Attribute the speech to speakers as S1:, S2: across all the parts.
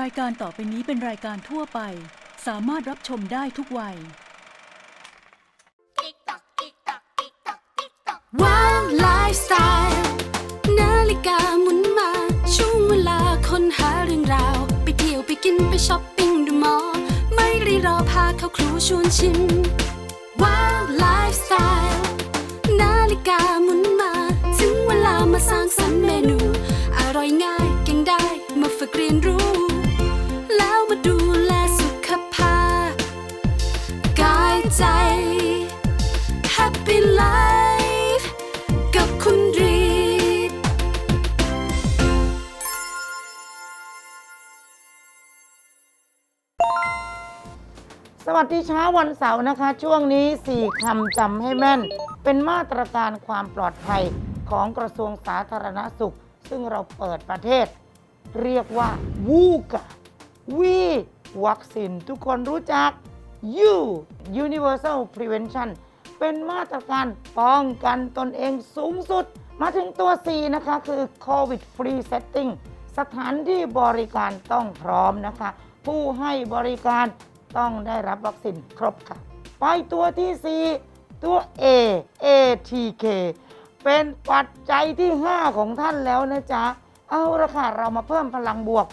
S1: รายการต่อไปนี้เป็นรายการทั่วไป สามารถรับชมได้ทุกวัย
S2: ว้าวไลฟ์สไตล์นาฬิกาหมุนมา ช่วงเวลาค้นหาเรื่องราว ไปเที่ยวไปกินไปช้อปปิ้งดูมอไม่รีรอพาเข้าครัวชวนชิมว้าวไลฟ์สไตล์นาฬิกาหมุนมา ถึงเวลามาสร้างสรรค์เมนู อร่อยง่ายเก่งได้มาฝึกเรียนรู้แล้ว มาดูแลสุขภาพกายใจ Happy Life กับคุณรีด
S3: สวัสดีเช้าวันเสาร์นะคะ ช่วงนี้ 4คำจำให้แม่น เป็นมาตรการความปลอดภัยของกระทรวงสาธารณสุข ซึ่งเราเปิดประเทศ เรียกว่าวูกะ วีวัคซีนทุกคนรู้จัก U Universal Prevention เป็นมาตรการป้องกันตนเองสูงสุด มาถึงตัว C นะคะ คือ COVID Free Setting สถานที่บริการต้องพร้อมนะคะ ผู้ให้บริการต้องได้รับวัคซีนครบค่ะ ไปตัวที่ 4 ตัว A ATK เป็นปัจจัยที่ 5 ของท่านแล้วนะจ๊ะ เอาละค่ะ เรามาเพิ่มพลังบวก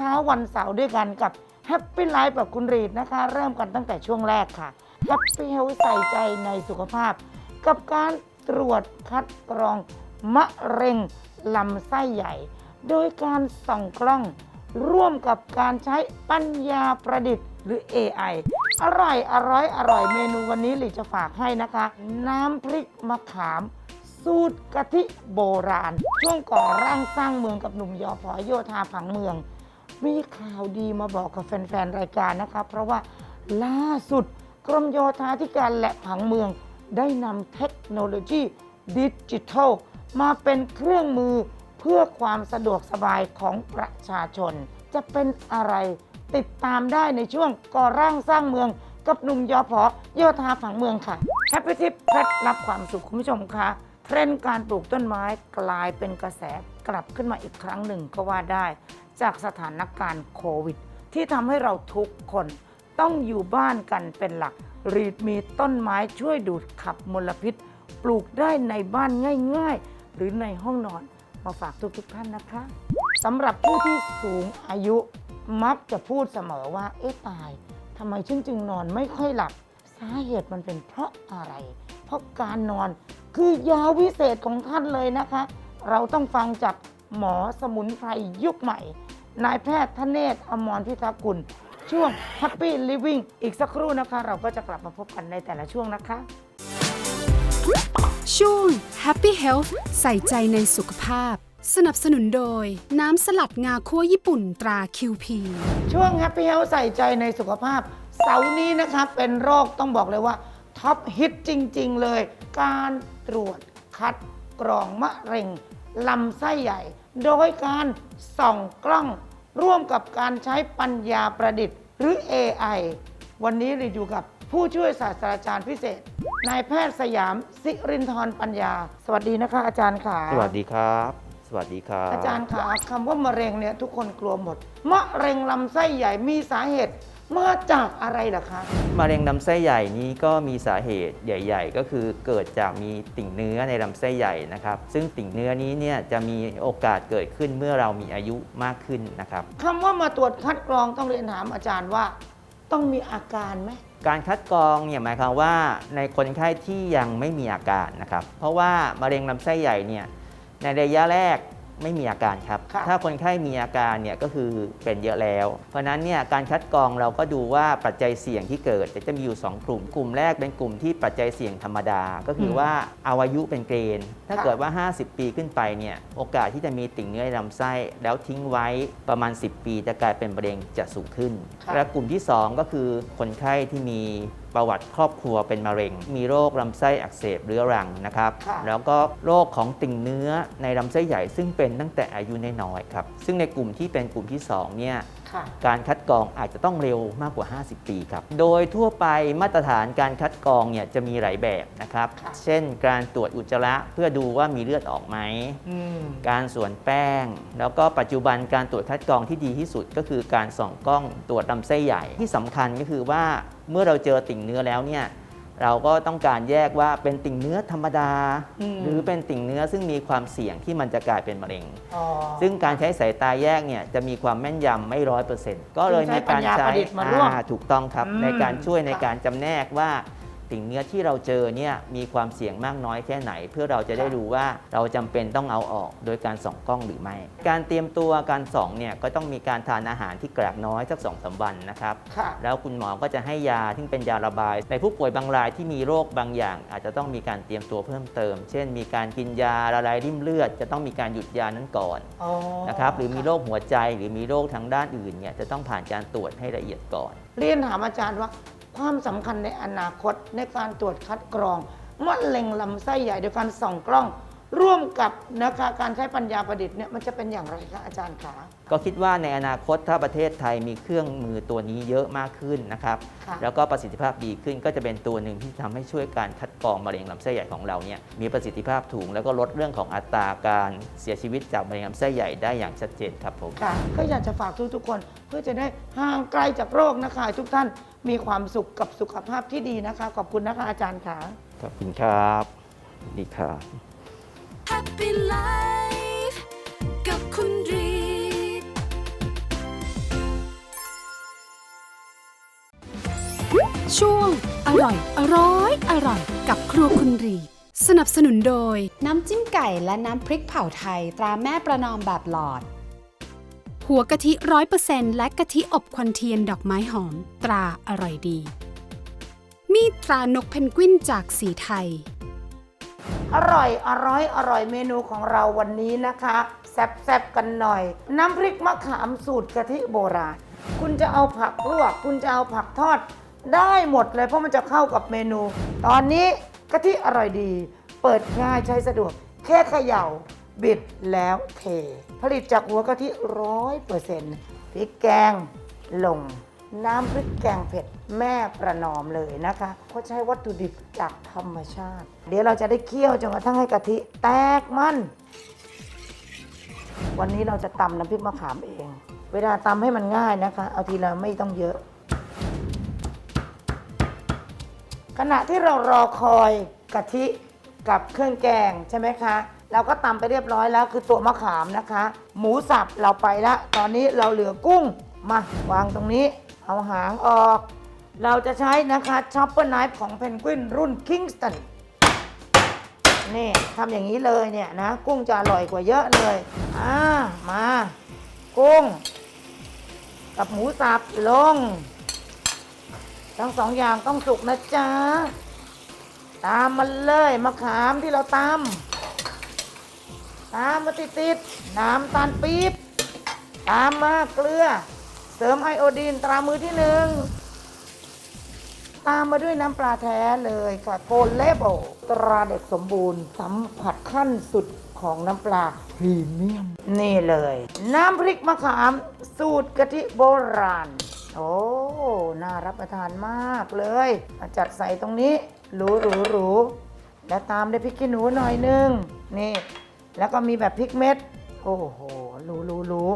S3: เช้าวันเสาร์ด้วยกันกับ Happy Life แบบคุณรีดนะคะ เริ่มกันตั้งแต่ช่วงแรกค่ะ Happy Health ใส่ใจในสุขภาพ กับการตรวจคัดกรองมะเร็งลำไส้ใหญ่ โดยการส่องกล้อง ร่วมกับการใช้ปัญญาประดิษฐ์หรือ AI อร่อยอร่อยอร่อยเมนูวันนี้หลีจะฝากให้นะคะ น้ำพริกมะขาม สูตรกะทิโบราณ ช่วงก่อร่างสร้างเมืองกับหนุ่มยอพอโยธาผังเมือง มีข่าวดีมาบอกกับแฟนๆ รายการนะคะเพราะว่าล่าสุดกรมโยธาธิการและผังเมือง ได้นำเทคโนโลยีดิจิทัล มาเป็นเครื่องมือเพื่อความสะดวกสบายของประชาชน จะเป็นอะไรติดตามได้ในช่วงก่อร่างสร้างเมือง กับหนุ่มยอพอโยธาผังเมืองค่ะแฮปปี้ทิปเคล็ดลับความสุขคุณผู้ชมคะเทรนด์การปลูกต้นไม้กลายเป็นกระแสกลับขึ้นมาอีกครั้งหนึ่งก็ว่าได้ จากสถานการณ์โควิด ที่ทำให้เราทุกคนต้องอยู่บ้านกันเป็นหลัก รีดมีต้นไม้ช่วยดูดขับมลพิษ ปลูกได้ในบ้านง่าย ๆ หรือในห้องนอนมาฝากทุกๆท่านนะคะสำหรับผู้ที่สูงอายุมักจะพูดเสมอว่า เอ๊ะตายทำไมฉันจึงนอนไม่ค่อยหลับ สาเหตุมันเป็นเพราะอะไร เพราะการนอนคือยาวิเศษของท่านเลยนะคะ เราต้องฟังจากหมอสมุนไพรยุคใหม่ นายแพทย์ทเนศอมรพิทักษ์กุล ช่วง Happy Living อีกสักครู่นะคะ เราก็จะกลับมาพบกันในแต่ละช่วงนะคะ
S2: ช่วง Happy Health ใส่ใจในสุขภาพ สนับสนุนโดย น้ำสลัดงาคั่วญี่ปุ่นตรา QP
S3: ช่วง Happy Health ใส่ใจในสุขภาพ เสาร์นี้นะคะ เป็นโรคต้องบอกเลยว่าท็อปฮิตจริง ๆ เลย การตรวจคัดกรองมะเร็งลำไส้ใหญ่ โดยการส่องกล้อง ร่วมกับการใช้ปัญญาประดิษฐ์ หรือ AI วันนี้เราอยู่กับผู้ช่วยศาสตราจารย์พิเศษ นายแพทย์สยามสิรินทร์ปัญญา สวัสดีนะคะ อาจารย์ค่ะ
S4: สวัสดีครับ สวัสดีครับ
S3: อาจารย์คะคำว่ามะเร็งเนี่ยทุกคนกลัวหมด มะเร็งลำไส้ใหญ่มีสาเหตุ มาจากอะไรล่ะคะ
S4: มะเร็งลำไส้ใหญ่นี้ก็มีสาเหตุใหญ่ ๆ ก็คือเกิดจากมีติ่งเนื้อในลำไส้ใหญ่นะครับ ซึ่งติ่งเนื้อนี้เนี่ยจะมีโอกาสเกิดขึ้นเมื่อเรามีอายุมากขึ้นนะครับ
S3: คำว่ามาตรวจคัดกรองต้องเรียนถามอาจารย์ว่า ต้องมีอาการไหม
S4: การคัดกรองเนี่ยหมายความว่าในคนไข้ที่ยังไม่มีอาการนะครับ เพราะว่ามะเร็งลำไส้ใหญ่เนี่ยในระยะแรก ไม่มีอาการครับ
S3: ค่ะ
S4: ถ้าคนไข้มีอาการเนี่ยก็คือเป็นเยอะแล้ว เพราะฉะนั้นเนี่ยการคัดกรองเราก็ดูว่าปัจจัยเสี่ยงที่เกิดจะมีอยู่ 2 กลุ่ม กลุ่มแรกเป็นกลุ่มที่ปัจจัยเสี่ยงธรรมดา ก็คือว่าเอาอายุเป็นเกณฑ์ ถ้าเกิดว่า 50 ปีขึ้นไปเนี่ยโอกาสที่จะมีติ่งเนื้อในลำไส้ แล้วทิ้งไว้ประมาณ 10 ปีจะกลายเป็นมะเร็งจะสูงขึ้น
S3: ค่ะ
S4: และกลุ่มที่ 2 ก็คือคนไข้ที่มีประวัติครอบครัวเป็นมะเร็ง มีโรคลำไส้อักเสบเรื้อรังนะครับ
S3: ค่ะ
S4: แล้วก็โรคของติ่งเนื้อในลำไส้ใหญ่ซึ่งเป็นตั้งแต่อายุน้อยๆครับ ซึ่งในกลุ่มที่เป็นกลุ่มที่2เนี่ย
S3: ค่ะ
S4: การคัดกรองอาจจะต้องเร็วมากกว่า 50 ปีครับ โดยทั่วไปมาตรฐานการคัดกรองเนี่ยจะมีหลายแบบนะครับ
S3: ค่ะ
S4: เช่นการตรวจอุจจาระเพื่อดูว่ามีเลือดออกไหม
S3: อืม
S4: การส่วนแป้ง แล้วก็ปัจจุบันการตรวจคัดกรองที่ดีที่สุดก็คือการส่องกล้องตรวจลำไส้ใหญ่ที่สำคัญก็คือว่า เมื่อเราเจอติ่งเนื้อแล้วเนี่ยเราก็ต้องการแยกว่าเป็นติ่งเนื้อธรรมดา
S3: อืม
S4: หรือเป็นติ่งเนื้อซึ่งมีความเสี่ยงที่มันจะกลายเป็นมะเร็ง
S3: อ๋อ
S4: ซึ่งการใช้สายตาแยกเนี่ยจะมีความแม่นยำไม่ร้อยเปอร์เซ็นต์ก็เลยมีการ
S3: ใช้ปัญญาประดิษฐ์มาร่วม
S4: อ่าถูกต้องครับ
S3: อืม
S4: ในการช่วยใน
S3: ค่ะ
S4: การจำแนกว่า ติ่งเนื้อที่เราเจอเนี่ยมีความเสี่ยงมากน้อยแค่ไหน เพื่อเราจะได้รู้ว่าเราจำเป็นต้องเอาออกโดยการส่องกล้องหรือไม่ การเตรียมตัวการส่องเนี่ยก็ต้องมีการทานอาหารที่กรากน้อยสักสองสามวันนะครับ
S3: ค่ะ
S4: แล้วคุณหมอก็จะให้ยาที่เป็นยาระบาย ในผู้ป่วยบางรายที่มีโรคบางอย่าง อาจจะต้องมีการเตรียมตัวเพิ่มเติม เช่น มีการกินยาละลายริ่มเลือด จะต้องมีการหยุดยานั้นก่อน
S3: อ๋อ
S4: นะครับหรือมีโรคหัวใจหรือมีโรคทางด้านอื่นเนี่ยจะต้องผ่านการตรวจให้ละเอียดก่อน
S3: เรียนถามอาจารย์ว่า ความสำคัญในอนาคตในการตรวจคัดกรองมะเร็งลำไส้ใหญ่โดยการส่องกล้อง ร่วมกับนะคะการใช้ปัญญาประดิษฐ์เนี่ยมันจะเป็นอย่างไรคะอาจารย์คะ
S4: ก็คิดว่าในอนาคตถ้าประเทศไทยมีเครื่องมือตัวนี้เยอะมากขึ้นนะครับ
S3: ค่ะ
S4: แล้วก็ประสิทธิภาพดีขึ้นก็จะเป็นตัวหนึ่งที่ทำให้ช่วยการคัดกรองมะเร็งลำไส้ใหญ่ของเราเนี่ยมีประสิทธิภาพถูกแล้วก็ลดเรื่องของอัตราการเสียชีวิตจากมะเร็งลำไส้ใหญ่ได้อย่างชัดเจนครับผม
S3: ค่ะก็อยากจะฝากทุกทุกๆคนเพื่อจะได้ห่างไกลจากโรคนะคะทุกท่าน มีความสุขกับสุขภาพที่ดีนะคะ ขอบคุณนะคะอาจารย์ค่ะ
S4: ขอบคุณครับดีครับ
S2: Happy Life กับคุณรีดช่วง อร่อย อร้อย อร่อย กับครัวคุณรีดสนับสนุนโดย
S5: น้ำจิ้มไก่และน้ำพริกเผาไทย ตราแม่ประนอมแบบหลอด
S2: หัวกะทิร้อยเปอร์เซนต์และกะทิอบควันเทียนดอกไม้หอม ตราอร่อยดี มีตรานกเพนกวินจากสีไทย
S3: อร่อยอร่อยอร่อยเมนูของเราวันนี้นะคะ แซ่บๆกันหน่อย น้ำพริกมะขามสูตรกะทิโบราณ คุณจะเอาผักลวก คุณจะเอาผักทอด ได้หมดเลยเพราะมันจะเข้ากับเมนู ตอนนี้กะทิอร่อยดี เปิดง่ายใช้สะดวกแค่เขย่า บิดแล้วเท ผลิตจากหัวกะทิร้อยเปอร์เซ็นต์พริกแกงลง น้ำพริกแกงเผ็ดแม่ประนอมเลยนะคะเพราะใช้วัตถุดิบจากธรรมชาติ เดี๋ยวเราจะได้เคี่ยวจนกระทั่งให้กะทิแตกมัน วันนี้เราจะตำน้ำพริกมะขามเอง เวลาตำให้มันง่ายนะคะ เอาทีละไม่ต้องเยอะ ขณะที่เรารอคอยกะทิกับเครื่องแกงใช่ไหมคะ เราก็ตำไปเรียบร้อยแล้ว คือตัวมะขามนะคะ หมูสับเราไปละตอนนี้เราเหลือกุ้งมาวางตรงนี้ เอาหางออก เราจะใช้นะคะช็อปเปอร์ไนฟ์ของเพนกวินรุ่นคิงสตันนี่ทำอย่างนี้เลยเนี่ยนะ กุ้งจะอร่อยกว่าเยอะเลยอ่ามา กุ้ง กับหมูสับลง ทั้งสองอย่างต้องสุกนะจ๊ะตามมันเลยมะขามที่เราตำ ตามมาติดติดๆน้ำตาลปี๊บตามมาเกลือ เสริมไอโอดีนตรามือที่หนึ่งตามมาด้วยน้ำปลาแท้เลยค่ะโกลเลเบลตราเด็กสมบูรณ์ สัมผัสขั้นสุดของน้ำปลาพรีเมียม นี่เลย น้ำพริกมะขามสูตรกะทิโบราณ โอ้ น่ารับประทานมากเลยมาจัดใส่ตรงนี้หรูหรูหรูแล้วตามด้วยพริกขี้หนูหน่อยนึง นี่ แล้วก็มีแบบพริกเม็ด โอ้โห รู้รู้รู้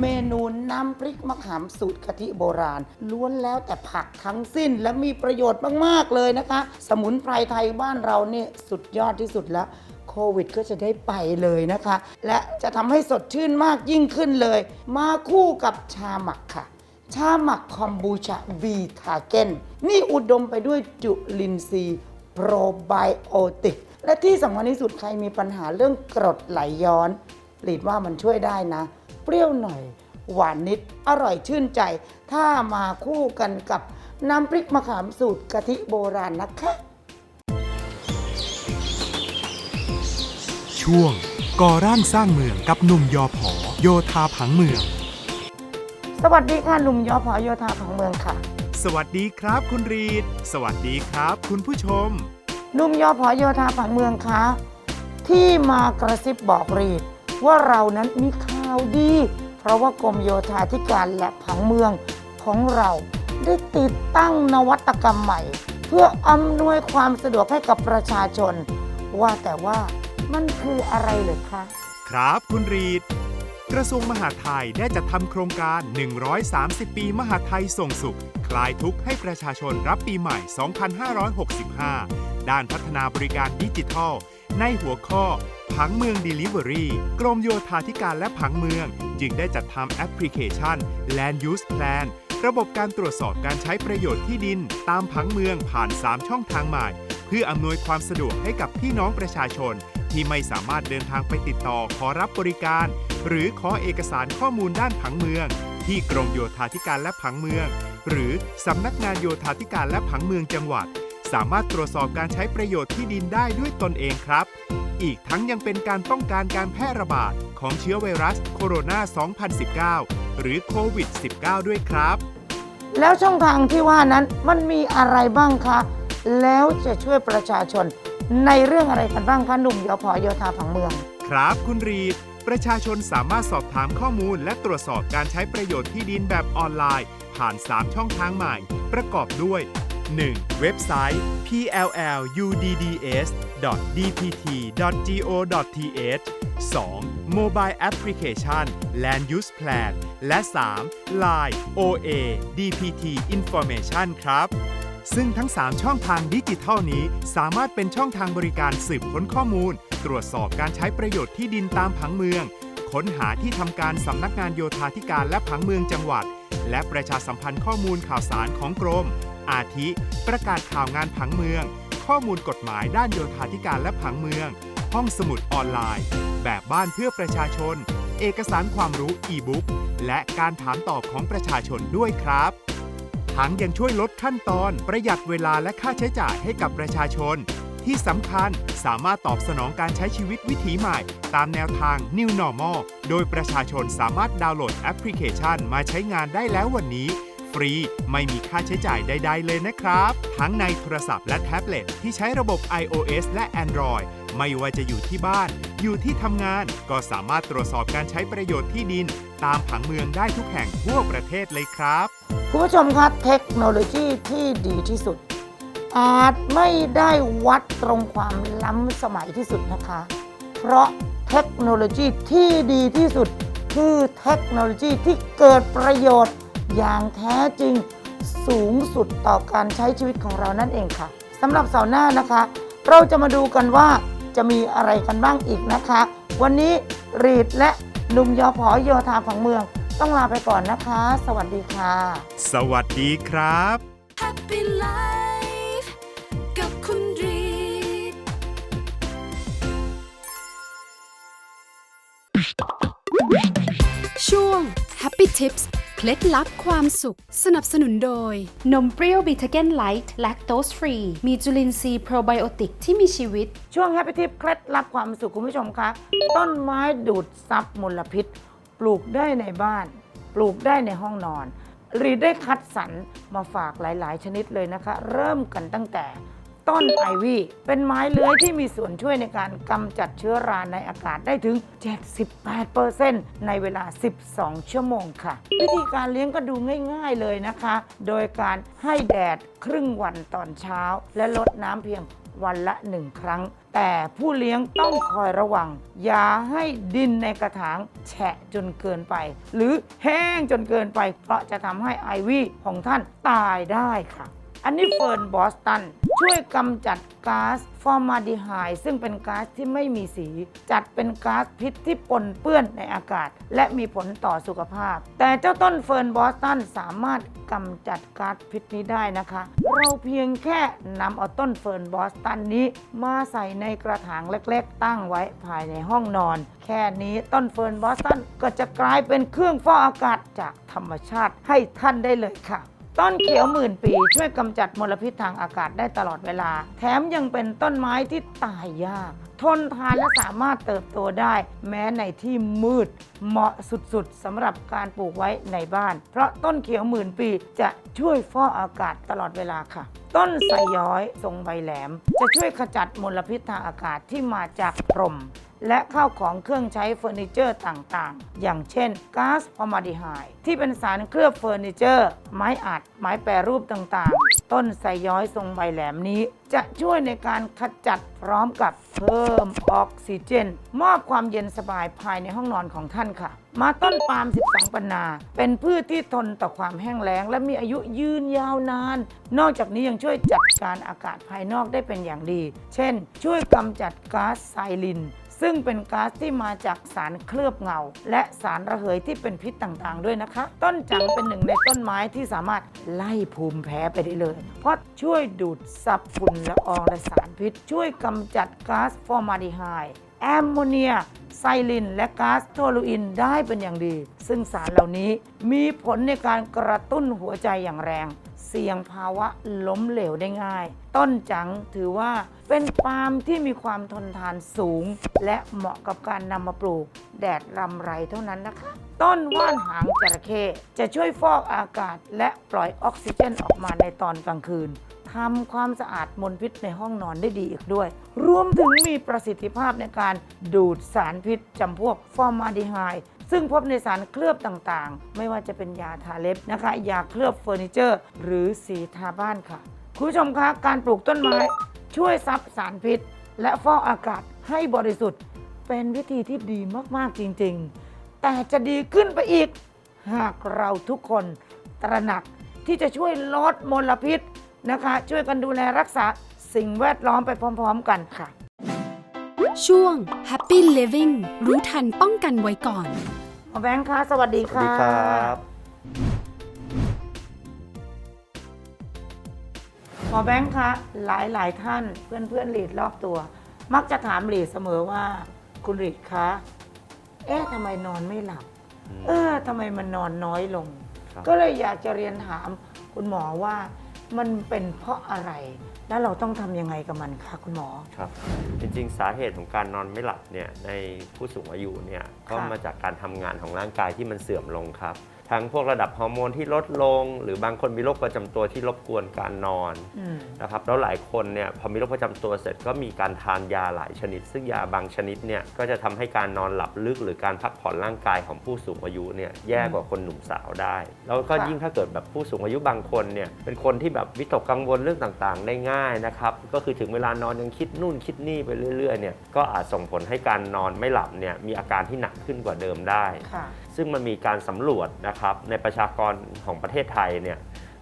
S3: เมนูน้ำพริกมะขามสูตรกะทิโบราณ ล้วนแล้วแต่ผักทั้งสิ้นและมีประโยชน์มาก ๆ เลยนะคะ สมุนไพรไทยบ้านเราเนี่ยสุดยอดที่สุดแล้วโควิดก็จะได้ไปเลยนะคะ และจะทำให้สดชื่นมากยิ่งขึ้นเลย มาคู่กับชาหมักค่ะ ชาหมักคอมบูชาบีทาเกนนี่อุดมไปด้วยจุลินทรีย์โปรไบโอติก และที่สำคัญที่สุดใครมีปัญหาเรื่องกรดไหลย้อนหลีดว่ามันช่วยได้นะ เปรี้ยวหน่อย หวานนิดอร่อยชื่นใจ ถ้ามาคู่กันกับน้ำพริกมะขามสูตรกะทิโบราณนะคะ
S6: ช่วงก่อร่างสร้างเมืองกับหนุ่มยอผอโยธาผังเมือง
S3: สวัสดีค่ะหนุ่มยอพอโยธาของเมืองค่ะ
S6: สวัสดีครับคุณรีด สวัสดีครับคุณผู้ชม
S3: ห นุ่มยอพอโยธาผังเมืองคะที่มากระซิบบอกรีด ว่าเรานั้นมีข่าวดี เพราะว่ากรมโยธาธิการและผังเมืองของเราได้ติดตั้งนวัตกรรมใหม่ เพื่ออำนวยความสะดวกให้กับประชาชน ว่าแต่ว่ามันคืออะไรเหรือคะ
S6: ครับคุณรีด กระทรวงมหาดไทยได้จัดทำโครงการ 130 ปีมหาดไทยส่งสุข คลายทุกข์ให้ประชาชนรับปีใหม่ 2565 ด้านพัฒนาบริการดิจิทัล ในหัวข้อ ผังเมือง Delivery กรมโยธาธิการและผังเมือง จึงได้จัดทำแอปพลิเคชัน Land Use Plan ระบบการตรวจสอบการใช้ประโยชน์ที่ดิน ตามผังเมืองผ่าน 3 ช่องทางใหม่ เพื่ออำนวยความสะดวกให้กับพี่น้องประชาชน ที่ไม่สามารถเดินทางไปติดต่อขอรับบริการ หรือขอเอกสารข้อมูลด้านผังเมือง ที่กรมโยธาธิการและผังเมือง หรือสำนักงานโยธาธิการและผังเมืองจังหวัด สามารถตรวจสอบการใช้ประโยชน์ที่ดินได้ด้วยตนเองครับ อีกทั้งยังเป็นการป้องกันการแพร่ระบาดของเชื้อไวรัสโคโรนา 2019 หรือโควิด -19 ด้วยครับ
S3: แล้วช่องทางที่ว่านั้นมันมีอะไรบ้างคะ แล้วจะช่วยประชาชน ในเรื่องอะไรกันบ้างคะหนุ่มยอพอโยธาผังเมือง
S6: ครับคุณรีดประชาชนสามารถสอบถามข้อมูลและตรวจสอบการใช้ประโยชน์ที่ดินแบบออนไลน์ ผ่าน 3 ช่องทางใหม่ ประกอบด้วย 1. เว็บไซต์ pludds.dpt.go.th 2. Mobile Application Land Use Plan และ 3. Line OA DPT Information ครับ ซึ่งทั้ง 3 ช่องทางดิจิทัลนี้ สามารถเป็นช่องทางบริการสืบค้นข้อมูล ตรวจสอบการใช้ประโยชน์ที่ดินตามผังเมือง ค้นหาที่ทำการสำนักงานโยธาธิการและผังเมืองจังหวัด และประชาสัมพันธ์ข้อมูลข่าวสารของกรม อาทิ ประกาศข่าวงานผังเมือง ข้อมูลกฎหมายด้านโยธาธิการและผังเมือง ห้องสมุดออนไลน์ แบบบ้านเพื่อประชาชน เอกสารความรู้อีบุ๊กและการถามตอบของประชาชนด้วยครับทั้งยังช่วยลดขั้นตอนประหยัดเวลาและค่าใช้จ่ายให้กับประชาชน ที่สำคัญสามารถตอบสนองการใช้ชีวิตวิถีใหม่ ตามแนวทาง New Normal โดยประชาชนสามารถดาวน์โหลดแอปพลิเคชันมาใช้งานได้แล้ววันนี้ ฟรีไม่มีค่าใช้จ่ายใด ๆ เลยนะครับ ทั้งในโทรศัพท์และแท็บเล็ตที่ใช้ระบบ iOS และ Android ไม่ว่าจะอยู่ที่บ้าน อยู่ที่ทำงานก็สามารถตรวจสอบการใช้ประโยชน์ที่ดิน ตามผังเมืองได้ทุกแห่งทั่วประเทศเลยครับ
S3: คุณผู้ชมคะเทคโนโลยีที่ดีที่สุด อาจไม่ได้วัดตรงความล้ำสมัยที่สุดนะคะ เพราะเทคโนโลยีที่ดีที่สุด คือเทคโนโลยีที่เกิดประโยชน์อย่างแท้จริงสูงสุดต่อการใช้ชีวิตของเรานั่นเองค่ะสำหรับเสาร์หน้านะคะ เราจะมาดูกันว่าจะมีอะไรกันบ้างอีกนะคะ วันนี้รีดและหนุ่มยอพอโยธาผังเมือง ต้องลาไปก่อนนะคะ สวัสดีค่ะ
S6: สวัสดีครับ
S2: Happy Life ช่วง Happy Tips เคล็ดลับความสุข สนับสนุนโดย
S5: นมเปรี้ยวบิทเกนไลท์แลคโตสฟรี มีจุลินทรีย์โปรไบโอติกที่มีชีวิต
S3: ช่วง Happy Tip เคล็ดลับความสุขคุณผู้ชมคะ ต้นไม้ดูดซับมลพิษ ปลูกได้ในบ้าน ปลูกได้ในห้องนอน รีได้คัดสรรมาฝากหลาย ๆ ชนิดเลยนะคะ เริ่มกันตั้งแต่ ต้นไอวี่เป็นไม้เลื้อยที่มีส่วนช่วยในการกำจัดเชื้อราในอากาศได้ถึง 78%ในเวลา 12 ชั่วโมงค่ะ วิธีการเลี้ยงก็ดูง่ายๆเลยนะคะ โดยการให้แดดครึ่งวันตอนเช้า และลดน้ำเพียงวันละหนึ่งครั้ง แต่ผู้เลี้ยงต้องคอยระวัง อย่าให้ดินในกระถางแฉะจนเกินไป หรือแห้งจนเกินไป เพราะจะทำให้ไอวี่ของท่านตายได้ค่ะ อันนี้เฟิร์นบอสตัน ช่วยกำจัดก๊าซฟอร์มาดีไฮด์ซึ่งเป็นก๊าซที่ไม่มีสี จัดเป็นก๊าซพิษที่ปนเปื้อนในอากาศ และมีผลต่อสุขภาพ แต่เจ้าต้นเฟิร์นบอสตันสามารถกำจัดก๊าซพิษนี้ได้นะคะ เราเพียงแค่นำเอาต้นเฟิร์นบอสตันนี้ มาใส่ในกระถางเล็กๆ ตั้งไว้ภายในห้องนอน แค่นี้ต้นเฟิร์นบอสตันก็จะกลายเป็นเครื่องฟอกอากาศจากธรรมชาติให้ท่านได้เลยค่ะ ต้นเขียวหมื่นปี ช่วยกำจัดมลพิษทางอากาศได้ตลอดเวลา แถมยังเป็นต้นไม้ที่ตายยาก ทนทานและสามารถเติบโตได้ แม้ในที่มืด เหมาะสุดๆสำหรับการปลูกไว้ในบ้าน เพราะต้นเขียวหมื่นปีจะช่วยฟอกอากาศตลอดเวลาค่ะ ต้นไทรย้อยทรงใบแหลม จะช่วยขจัดมลพิษทางอากาศที่มาจากพรม และข้าวของเครื่องใช้เฟอร์นิเจอร์ต่างๆ อย่างเช่นก๊าซฟอมาดีไฮที่เป็นสารเคลือบเฟอร์นิเจอร์ ไม้อัด ไม้แปรรูปต่างๆ ต้นไทรย้อยทรงใบแหลมนี้ จะช่วยในการขจัดพร้อมกับเพิ่มออกซิเจน มอบความเย็นสบายภายในห้องนอนของท่านค่ะ มาต้นปาล์ม 12 ปันนา เป็นพืชที่ทนต่อความแห้งแล้ง และมีอายุยืนยาวนาน นอกจากนี้ยังช่วยจัดการอากาศภายนอกได้เป็นอย่างดี เช่น ช่วยกำจัดก๊าซไซลิน ซึ่งเป็นก๊าซที่มาจากสารเคลือบเงา และสารระเหยที่เป็นพิษต่างๆ ด้วยนะคะ ต้นจังเป็นหนึ่งในต้นไม้ที่สามารถไล่ภูมิแพ้ไปได้เลย เพราะช่วยดูดซับฝุ่นละอองและสารพิษ ช่วยกำจัดก๊าซฟอร์มาลดีไฮด์แอมโมเนียไซลิน และก๊าซโทลูอินได้เป็นอย่างดี ซึ่งสารเหล่านี้มีผลในการกระตุ้นหัวใจอย่างแรง เสี่ยงภาวะล้มเหลวได้ง่าย ต้นจังถือว่าเป็นปาล์มที่มีความทนทานสูง และเหมาะกับการนำมาปลูก แดดรำไรเท่านั้นนะคะ ต้นว่านหางจระเข้จะช่วยฟอกอากาศ และปล่อยออกซิเจนออกมาในตอนกลางคืนทำความสะอาดมลพิษในห้องนอนได้ดีอีกด้วย รวมถึงมีประสิทธิภาพในการดูดสารพิษจำพวกฟอร์มาลดีไฮด์ซึ่งพบในสารเคลือบต่างๆ ไม่ว่าจะเป็นยาทาเล็บนะคะ ยาเคลือบเฟอร์นิเจอร์ หรือสีทาบ้านค่ะ คุณผู้ชมคะการปลูกต้นไม้ช่วยซับสารพิษ และฟอกอากาศให้บริสุทธิ์ เป็นวิธีที่ดีมากๆจริงๆ แต่จะดีขึ้นไปอีก หากเราทุกคนตระหนักที่จะช่วยลดมลพิษนะคะ ช่วยกันดูแลรักษาสิ่งแวดล้อมไปพร้อมๆกันค่ะ
S2: ช่วง Happy Living รู้ทันป้องกันไว้ก่อน
S3: หมอแบงค์คะสวัสดี
S4: สวัส
S3: ค่ะ
S4: ดีครับ
S3: อแบงค์คะหลายหลายๆท่านเพื่อนเพื่อนๆหลีดรอบตัว มักจะถามหลีดเสมอว่า คุณหลีดคะเอ๊ะทำไมนอนไม่หลับ เออทำไมมันนอนน้อยลง
S4: ครับ
S3: ก็เลยอยากจะเรียนถามคุณหมอว่ามันเป็นเพราะอะไร แล้วเราต้องทำยังไงกับมันคะคุณหมอ
S7: ครับ จริงๆ สาเหตุของการนอนไม่หลับเนี่ยในผู้สูงอายุเนี่ยก็
S3: ค่ะ
S7: มาจากการทำงานของร่างกายที่มันเสื่อมลงครับ ทั้งพวกระดับฮอร์โมนที่ลดลง หรือบางคนมีโรคประจำตัวที่รบกวนการนอน
S3: อืม
S7: นะครับแล้วหลายคนเนี่ยพอมีโรคประจำตัวเสร็จก็มีการทานยาหลายชนิด ซึ่งยาบางชนิดเนี่ยก็จะทำให้การนอนหลับลึก หรือการพักผ่อนร่างกายของผู้สูงอายุเนี่ยแย่กว่าคนหนุ่มสาวได้ แล้วก็
S3: ค่ะ
S7: ยิ่งถ้าเกิดแบบผู้สูงอายุบางคนเนี่ยเป็นคนที่แบบวิตกกังวลเรื่องต่างๆ ได้ง่ายนะครับก็คือถึงเวลานอนยังคิดนู่นคิดนี่ไปเรื่อยๆเนี่ยก็อาจส่งผลให้การนอนไม่หลับเนี่ยมีอาการที่หนักขึ้นกว่าเดิมได้
S3: ค่ะ
S7: ซึ่งมันมีการสำรวจนะครับในประชากรของประเทศไทยเนี่ย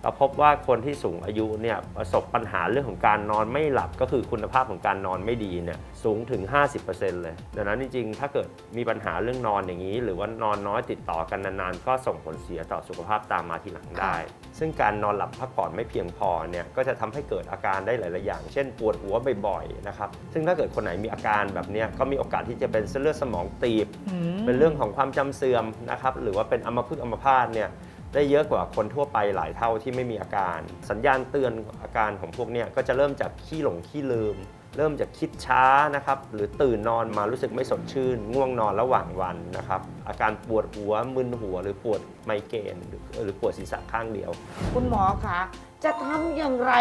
S7: เราพบว่าคนที่สูงอายุเนี่ยประสบปัญหาเรื่องของการนอนไม่หลับก็คือคุณภาพของการนอนไม่ดีเนี่ยสูงถึง 50%เลย ดังนั้นจริงๆ ถ้าเกิดมีปัญหาเรื่องนอนอย่างนี้ หรือว่านอนน้อยติดต่อกันนานๆ ก็ส่งผลเสียต่อสุขภาพตามมาทีหลังได้ ซึ่งการนอนหลับพักผ่อนไม่เพียงพอเนี่ยก็จะทำให้เกิดอาการได้หลายๆอย่าง เช่น ปวดหัวบ่อยๆนะครับซึ่งถ้าเกิดคนไหนมีอาการแบบเนี้ยก็มีโอกาสที่จะเป็นเส้นเลือดสมองตีบ
S3: อืม
S7: เป็นเรื่องของความจำเสื่อมนะครับหรือว่าเป็นอัมพฤกษ์อัมพาตเนี่ย ได้เยอะกว่าคนทั่วไปหลายเท่าที่ไม่มีอาการ สัญญาณเตือนอาการของพวกนี้ก็จะเริ่มจากขี้หลงขี้ลืม เริ่มจากคิดช้านะครับหรือตื่นนอนมารู้สึกไม่สดชื่น ง่วงนอนระหว่างวันนะครับอาการปวดหัวมึนหัว หรือปวดไมเกรนหรือหรือปวดศีรษะข้างเดียว
S3: คุณหมอคะจะทำอย่างไร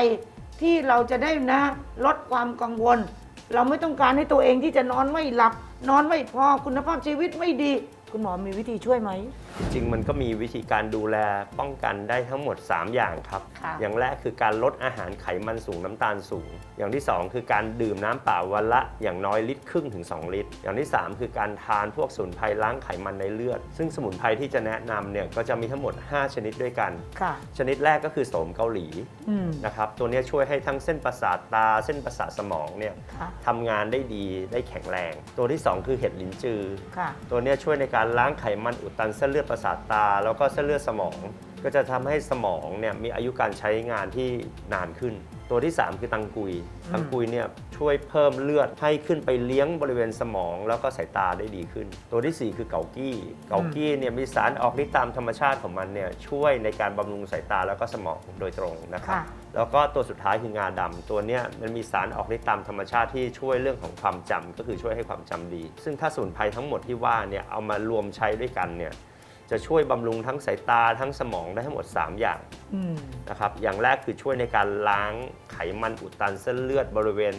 S3: ที่เราจะได้นะลดความกังวล เราไม่ต้องการให้ตัวเองที่จะนอนไม่หลับ นอนไม่พอคุณภาพชีวิตไม่ดี คุณหมอมีวิธีช่วยไหม
S7: จริงๆมันก็มีวิธีการดูแลป้องกันได้ทั้งหมด 3 อย่างครับ
S3: ค่ะ
S7: อย่างแรกคือการลดอาหารไขมันสูงน้ำตาลสูง อย่างที่ 2 คือการดื่มน้ำเปล่าวันละอย่างน้อยลิตรครึ่งถึง 2 ลิตร อย่างที่ 3 คือการทานพวกสมุนไพรล้างไขมันในเลือด ซึ่งสมุนไพรที่จะแนะนำเนี่ยก็จะมีทั้งหมด 5 ชนิดด้วยกัน
S3: ค่ะ
S7: ชนิดแรกก็คือโสมเกาหลี
S3: อืม
S7: นะครับตัวเนี้ยช่วยให้ทั้งเส้นประสาทตาเส้นประสาทสมองเนี่ย
S3: ค่ะ
S7: ทำงานได้ดีได้แข็งแรง ตัวที่2คือเห็ดลิ้นจือ
S3: ค่ะ
S7: ตัวเนี้ยช่วยในการล้างไขมันอุดตันเส้นเลือดประสาทตา แล้วก็เส้นเลือดสมอง ก็จะทำให้สมองเนี่ยมีอายุการใช้งานที่นานขึ้น ตัวที่ 3 คือตังกุย ตังกุยเนี่ยช่วยเพิ่มเลือดให้ขึ้นไปเลี้ยงบริเวณสมอง แล้วก็สายตาได้ดีขึ้น ตัวทีสี่ 4 คือเกากี้ เกากี้เนี่ยมีสารออกฤทธิ์ตามธรรมชาติของมันเนี่ยช่วยในการบำรุงสายตาแล้วก็สมองโดยตรงนะครับ
S3: ค่ะ
S7: แล้วก็ตัวสุดท้ายคืองาดำตัวเนี้ยมันมีสารออกฤทธิ์ตามธรรมชาติที่ช่วยเรื่องของความจำก็คือช่วยให้ความจำดี ซึ่งถ้าสมุนไพรทั้งหมดที่ว่าเนี่ยเอามารวมใช้ด้วยกันเนี่ย จะช่วยบำรุงทั้งสายตาทั้งสมองได้ทั้งหมด 3 อย่าง
S3: อืม
S7: นะครับอย่างแรกคือช่วยในการล้างไขมันอุดตันเส้นเลือดบริเวณ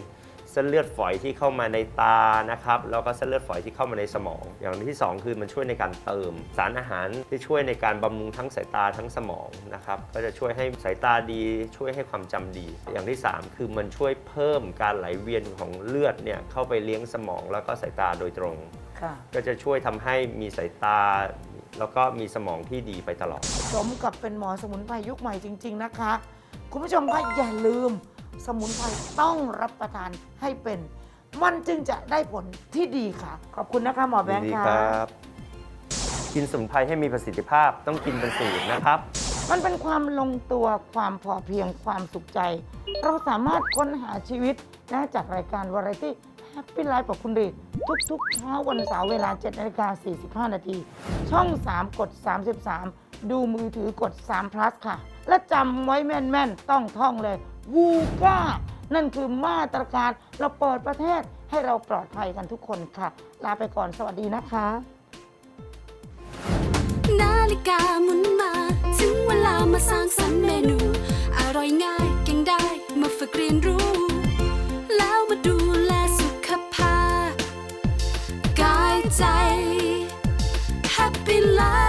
S7: เส้นเลือดฝอยที่เข้ามาในตานะครับแล้วก็เส้นเลือดฝอยที่เข้ามาในสมอง อย่างที่สองคือมันช่วยในการเติม สารอาหารที่ช่วยในการบำรุงทั้งสายตาทั้งสมองนะครับก็จะช่วยให้สายตาดีช่วยให้ความจำดี อย่างที่สามคือมันช่วยเพิ่มการไหลเวียนของเลือดเนี่ยเข้าไปเลี้ยงสมองแล้วก็สายตาโดยตรง
S3: ค่ะ
S7: ก็จะช่วยทำให้มีสายตา แล้วก็มีสมองที่ดีไปตลอด
S3: สมกับเป็นหมอสมุนไพรยุคใหม่จริง ๆ นะคะ คุณผู้ชมคะอย่าลืม สมุนไพรต้องรับประทานให้เป็น มันจึงจะได้ผลที่ดีค่ะ ขอบคุณนะคะหมอแบงค์
S7: ดี
S3: ค่ะ
S7: ครับ กินสมุนไพรให้มีประสิทธิภาพต้องกินเป็นสูตรนะครับ
S3: มันเป็นความลงตัวความพอเพียงความสุขใจ เราสามารถค้นหาชีวิตนะจากรายการวาไรตี้แฮปปี้ไลฟ์กับคุณรี ทุกๆเช้าวันเสาร์เวลา7นาฬิกา45 นาที ช่อง 3 กด 33 ดูมือถือกด3 plus ค่ะ และจำไว้แม่นๆ ต้องท่องเลยวูก้านั่นคือมาตรการเราเปิดประเทศให้เราปลอดภัยกันทุกคนค่ะ ลาไปก่อนสวัสดีนะคะ
S2: นาฬิกาหมุนมา ถึงเวลามาสร้างสรรค์เมนู อร่อยง่ายเก่งได้มาฝึกเรียนรู้ แล้วมาดูแลสุขภาพ ใจ Happy Life